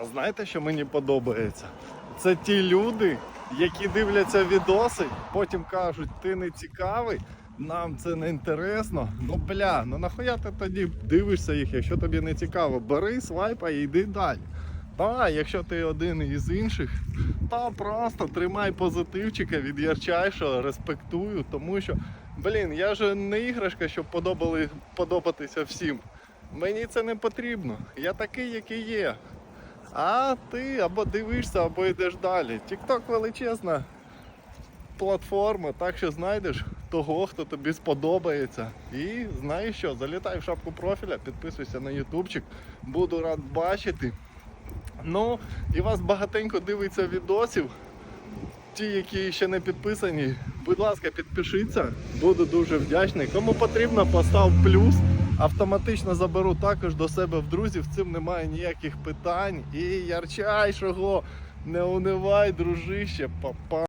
А знаєте, що мені подобається? Це ті люди, які дивляться відоси, потім кажуть, ти не цікавий, нам це не інтересно. Ну бля, ну нахуя ти тоді дивишся їх, якщо тобі не цікаво, бери свайпа і йди далі. Та, якщо ти один із інших, та просто тримай позитивчика від ярчайшого, респектую, тому що, блін, я ж не іграшка, щоб подобали, подобатися всім. Мені це не потрібно. Я такий, який є. А ти або дивишся, або йдеш далі. TikTok величезна платформа, так що знайдеш того, хто тобі сподобається. І знаєш що, залітай в шапку профіля, підписуйся на ютубчик, буду рад бачити. Ну, і вас багатенько дивиться відосів. Ті, які ще не підписані, будь ласка, підпишіться, буду дуже вдячний. Кому потрібно, постав плюс. Автоматично заберу також до себе в друзів. Цим немає ніяких питань. І ярчайшого, не унивай, дружище, папа.